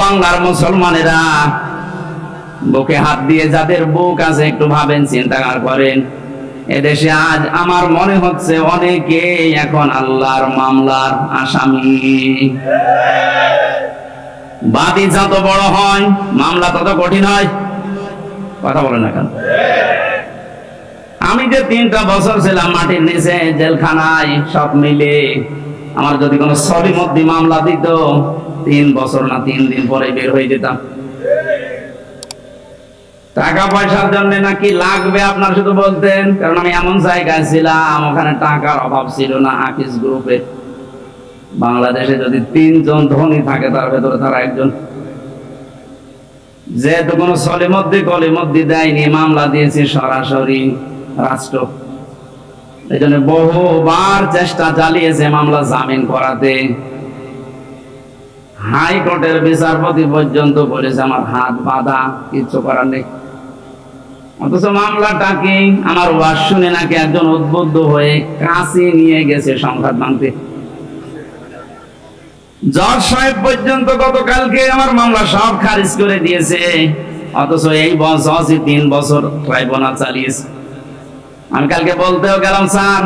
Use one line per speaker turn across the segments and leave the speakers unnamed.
বাংলার মুসলমানেরা, বুকে হাত দিয়ে যাদের বুক আছে একটু ভাবেন, চিন্তা করেন। এদেশে আজ আমার মনে হচ্ছে অনেকে এখন আল্লাহর মামলার আসামি। বাদী যত বড় হয়, মামলা তত কঠিন হয়। কথা বলেন না কেন? আমি যে তিনটা বছর ছিলাম মাটির নিচে, জেলখানায় সব মিলে আমার যদি কোনো সরি মধ্যে মামলা দিত তিন বছর না, তিন দিন পরে বের হয়ে যেতাম। টাকা পয়সার জন্য নাকি লাগবে আপনার শুধু বলতেন, কারণ আমি এমন জায়গায় ছিলাম, ওখানে টাকার অভাব ছিল না আকিস গ্রুপে বাংলাদেশে যদি তিনজন ধনী থাকে, তার ভেতরে তারা একজন। যেহেতু কোনো সলিমদ্দি কলিমদ্দি দেয়নি, মামলা দিয়েছে সরাসরি রাষ্ট্র। এই জন্য বহুবার চেষ্টা চালিয়েছে মামলা জামিন করাতে। হাইকোর্টের বিচারপতি পর্যন্ত বলেছে, আমার হাত বাঁধা, কিচ্ছু করার নেই। অথচ মামলাটা কি? আমার ওয়াজ শুনে নাকি একজন উদ্বুদ্ধ হয়ে কাছে নিয়ে গেছে সংবাদ মানতে। জজ সাহেব পর্যন্ত গতকালকে আমার মামলা সব খারিজ করে দিয়েছে, অথচ এই বছর তিন বছর ট্রাইব্যুনাল চালিয়েছে। আমি কালকে বলতেও গেলাম, স্যার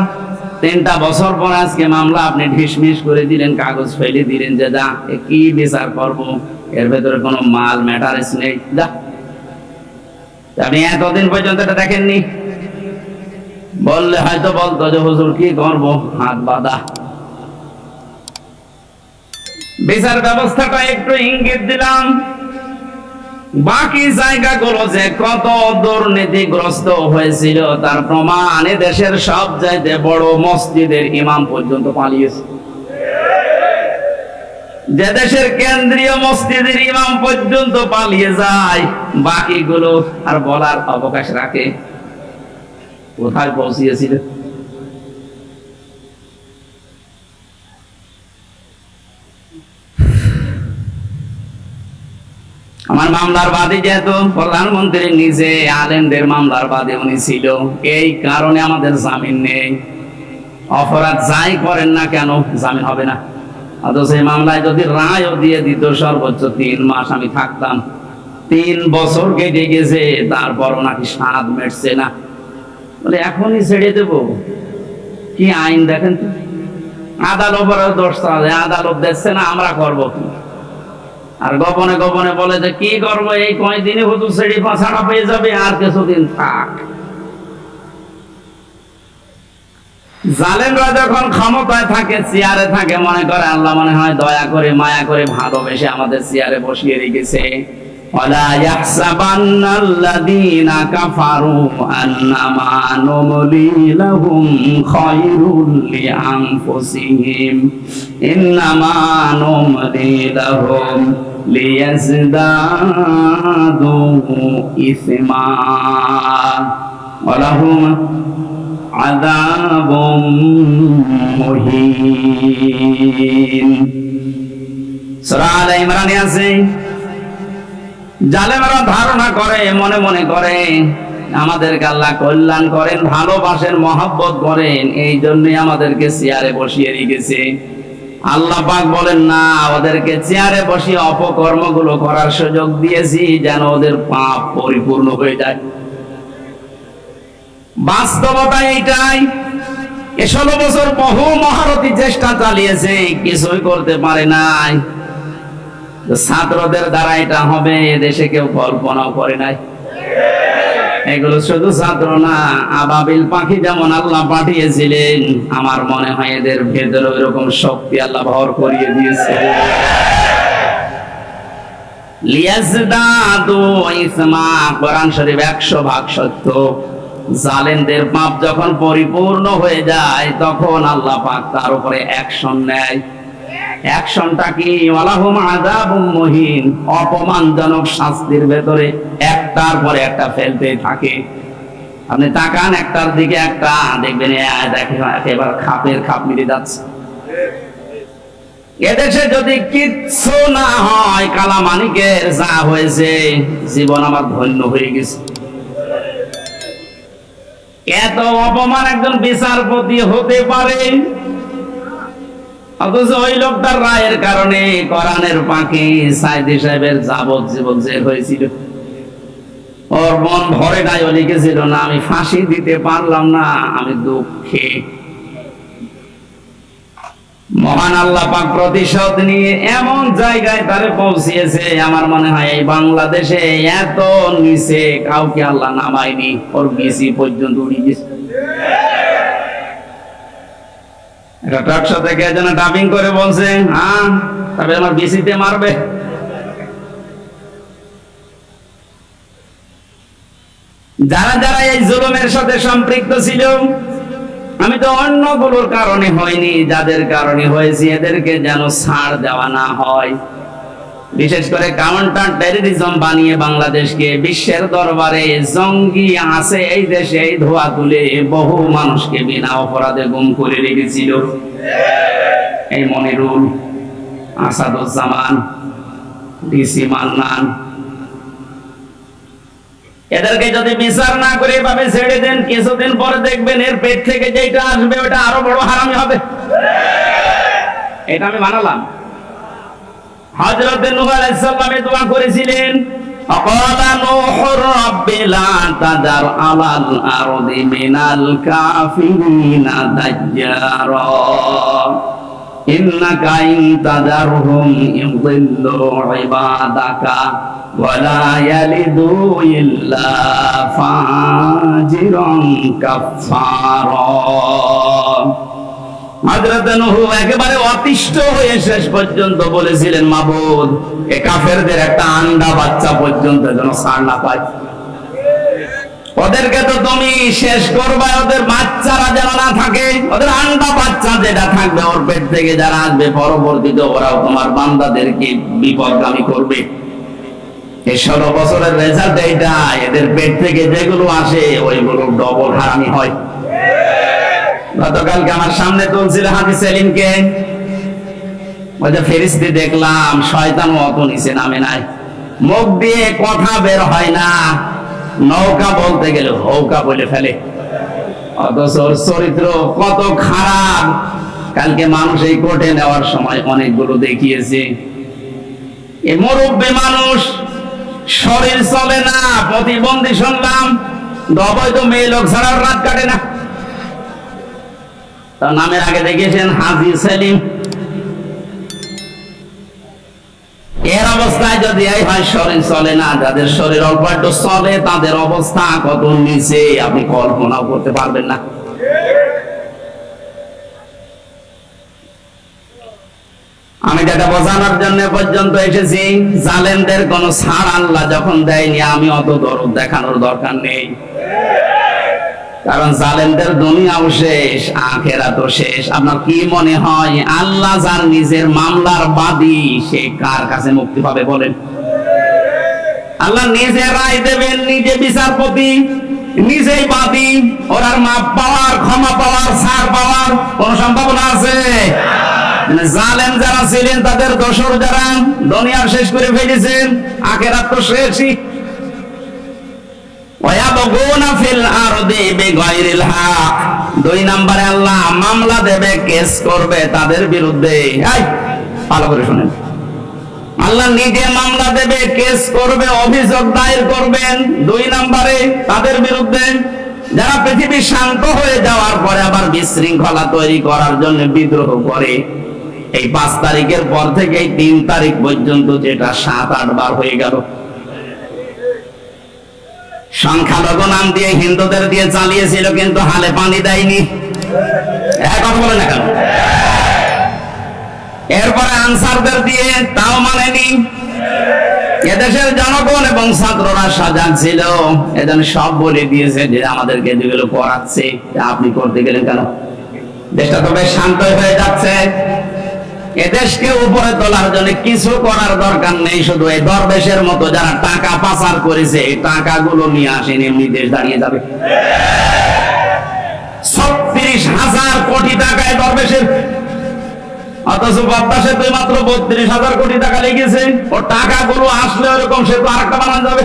তিনটা বছর পর আজকে মামলা আপনি ঢিসমিস করে দিলেন, কাগজ ফেলে দিলেন যে যা কি বিচার করব? এর ভেতরে কোনো মাল, ম্যাটারেস নেই। যা। আপনি এতদিন পর্যন্ত এটা দেখেননি? বললে হয়তো বলতো যে, হুজুর, কি করব? হাত বাঁধা। বিচার ব্যবস্থাটা একটু ইঙ্গিত দিলাম। বাকি জায়গাগুলো যে কত দুর্নীতিগ্রস্ত হয়েছিল, তার প্রমাণ দেশের সব চাইতে বড় মসজিদের ইমাম পর্যন্ত পালিয়েছে। যে দেশের কেন্দ্রীয় মসজিদের ইমাম পর্যন্ত পালিয়ে যায়, বাকিগুলো আর বলার অবকাশ রাখে। কোথায় পৌঁছিয়েছিল? আমার মামলার বাদী যেহেতু প্রধানমন্ত্রী নিজে আলেমদের মামলার বাদী উনি ছিল, এই কারণে আমাদের জামিন নেই। অপরাধ যাই করেন না কেন, জামিন হবে না। অথচ এই মামলায় যদি রায়ও দিয়ে দিত, সর্বোচ্চ তিন মাস আমি থাকতাম। তিন বছর কেটে গেছে, তারপরও নাকি স্বাদ মেটছে না। বলে, এখনই ছেড়ে দেব। কি আইন দেখেন আদালত দোষ আদালত দেখছে না, আমরা করব কি? আর গোপনে গোপনে বলে যে কি করবো এই কয়দিনে হুজুর ছেড়ে পাছাড়া পেয়ে যাবে আর কিছুদিন থাক জালেমরা যখন ক্ষমতায় থাকে চেয়ারে থাকে মনে করে আল্লাহ মনে হয় দয়া করে মায়া করে ভালোবেসে আমাদের চেয়ারে বসিয়ে রেখেছে ولا يحسبن الذين كفروا أنما نملي لهم خير لأنفسهم إنما نملي لهم ليزدادوا إثما ولهم عذاب مهين سورة آل عمران আছে জালেমারা ধারণা করে মনে মনে করে আমাদেরকে আল্লাহ কল্যাণ করেন ভালোবাসেন মহাব্বত করেন এই জন্যই আমাদেরকে চেয়ারে বসিয়ে রেখেছে আল্লাহ পাক বলেন, না, ওদেরকে চেয়ারে বসিয়ে অপকর্মগুলো করার সুযোগ দিয়েছি যেন ওদের পাপ পরিপূর্ণ হয়ে যায়। বাস্তবতা এইটাই ষোলো বছর বহু মহারথী চেষ্টা চালিয়েছে, কিছুই করতে পারে নাই। ছাত্রদের দ্বারা এটা হবে এদেশে কেউ কল্পনাও করে নাই। এগুলো শুধু ছাত্র না, আবাবিল পাখি যেমন আল্লাহ পাঠিয়েছিলেন, আমার মনে হয় এদের ভেতরে ওইরকম শক্তি আল্লাহ ভর করিয়ে দিয়েছে। পরিপূর্ণ হয়ে যায়, তখন আল্লাহ পাক তার উপরে অ্যাকশন নেয়। অ্যাকশনটা কি? অপমানজনক শাস্তির ভেতরে একটার পরে একটা ফেলতে থাকে। আপনি তাকান একটার দিকে একটা, দেখবেন এ একেবারে খাপের খাপ মিলে যাচ্ছে। এদেশে যদি কিচ্ছু না হয়, কালামানিকের যা হয়েছে, জীবন আমার ধন্য হয়ে গেছে। এত অপমান একজন বিচারপতি হতে পারে? অথচ ওই লোকটার রায়ের কারণে কোরআনের পাখি সাইদি সাহেবের যাবজ্জীবন জেল হয়েছিল। ওর মন ভরে নাই, ও লিখেছিল, না, আমি ফাঁসি দিতে পারলাম না, আমি দুঃখে। মহান আল্লাহ পাক প্রতিশোধ নিয়ে এমন জায়গায় তারে পৌঁছিয়েছে, আমার মনে হয় এই বাংলাদেশে এত নিচে কাউকে আল্লাহ নামায়নি, ওর বিসি পর্যন্ত উড়ে গেছে একটা ট্রাকশো থেকে যেন ডাবিং করে বলছে হ্যাঁ তবে আমার বিসিতে মারবে। যারা যারা এই জুলুমের সাথে সম্পৃক্ত ছিল, আমি তো অন্যগুলোর কারণে হয়নি, যাদের কারণে হয়েছি এদেরকে যেন ছাড় দেওয়া না হয়। বিশেষ করে কাউন্টার টেরোরিজম বানিয়ে বাংলাদেশকে বিশ্বের দরবারে জঙ্গি আছে এই দেশে, এই ধোয়া তুলে বহু মানুষকে বিনা অপরাধে গুম করে রেখেছিল। এই মনিরুল আসাদুজ্জামান, ডিসি মান্নান এদেরকে যদি বিচার না করে এভাবে ছেড়ে দেন কিছুদিন পরে দেখবেন এর পেট থেকে যেটা আসবে ওটা আরো বড় হারামি হবে এটা আমি বানালাম হযরত নূহ আলাইহিস সালামে দোয়া করেছিলেন فقال نوح رب لا تذر على الأرض من الكافرين دجارا إنك إن تذرهم يضلوا عبادك ولا يلدوا إلا فاجرا كفارا হযরত নূহ একেবারে অতিষ্ঠ হয়ে শেষ পর্যন্ত বলেছিলেন মাবুদ এ কাফেরদের একটা আন্ডা বাচ্চা পর্যন্ত যেন ছাড় না পায় ওদেরকে তো তুমি শেষ করবে ওদের যেটা থাকবে ওর পেট থেকে যারা আসবে, পরবর্তীতে ওরাও তোমার বান্দাদেরকে বিপদগামী করবে। এই ষোলো বছরের রেজাল্ট এইটা, এদের পেট থেকে যেগুলো আসে, ওইগুলো ডবল হারামি হয়। গতকালকে আমার সামনে তুলছিল সেলিমকে যে ফেরিস্তি দেখলাম শয়তান অত নিচে নামে নাই। মুখ দিয়ে কথা বের হয় না, নৌকা বলতে গেলে হৌকা বলে ফেলে। অথচ চরিত্র কত খারাপ। কালকে মানুষ এই কোর্টে নেওয়ার সময় অনেকগুলো দেখিয়েছে। এ মুরব্বী মানুষ, শরীর চলে না, প্রতিবন্ধী শুনলাম অবৈধ মেয়ে লোক ছাড়া রাত কাটে না। তার নামের আগে দেখেছেন হাজি সেলিম। এর অবস্থায় যদি এই হয় শরীর চলে না, যাদের শরীর অল্প একটু চলে, তাদের অবস্থা কত নিচে, আপনি কল্পনাও করতে পারবেন না। আমি যেটা বোঝানোর জন্য পর্যন্ত এসেছি জালেনদের কোন ছাড় আল্লাহ যখন দেয়নি, আমি অত দরদ দেখানোর দরকার নেই। কারণ জালেমদের দুনিয়াও শেষ আখেরা তো শেষ। আপনার কি মনে হয়, আল্লাহ যার নিজের মামলার বাদী, সে কার কাছে মুক্তি পাবে বলেন? আল্লাহ নিজে রায় দেবেন, নিজে বিচারপতি, নিজেই বাদী। ওরার মাপ পাওয়ার, ক্ষমা পাওয়ার, ছাড় পাওয়ার কোন সম্ভাবনা আছে? মানে জালেম যারা ছিলেন, তাদের দোষর যারা দুনিয়া শেষ করে ফেলেছেন, আখেরাত তো শেষই। তাদের বিরুদ্ধে। অভিযোগ দায়ের করবেন। দুই নম্বরে তাদের বিরুদ্ধে যারা পৃথিবী শান্ত হয়ে যাওয়ার পরে আবার বিশৃঙ্খলা তৈরি করার জন্য বিদ্রোহ করে, এই পাঁচ তারিখের পর থেকে এই তিন তারিখ পর্যন্ত যেটা সাত, আট বার হয়ে গেল। সংখ্যালঘু নাম দিয়ে হিন্দুদের দিয়ে চালিয়েছিল কিন্তু হালে পানি দেয়নি। কথা বলে না কেন? এরপরে আনসারদের দিয়ে তাও মানেনি। এদেশের জনগণ এবং ছাত্ররা সজাগ ছিল। এজন্য সব বলে দিয়েছে যে আমাদেরকে যেগুলো করাচ্ছে আপনি করতে গেলেন কেন? দেশটা তো বেশ শান্ত হয়ে যাচ্ছে। এদেশকে উপরে তোলার জন্য কিছু করার দরকার নেই, শুধু এই দরবেশের মতো যারা টাকা পাচার করেছে, এই টাকাগুলো নিয়ে আসেন এমনি দেশ দাঁড়িয়ে যাবে। ছত্রিশ হাজার কোটি টাকায় দরবেশের, অথচ পদ্মা সেতু মাত্র বত্রিশ হাজার কোটি টাকা লেগেছে, ও টাকাগুলো আসলে ওরকম সেতু আরেকটা বানানো যাবে।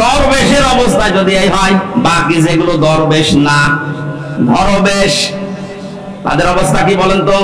দরবেশের অবস্থা যদি এই হয়, বাকি যেগুলো দরবেশ না, ধরবেশ, তাদের অবস্থা কি বলেন তো?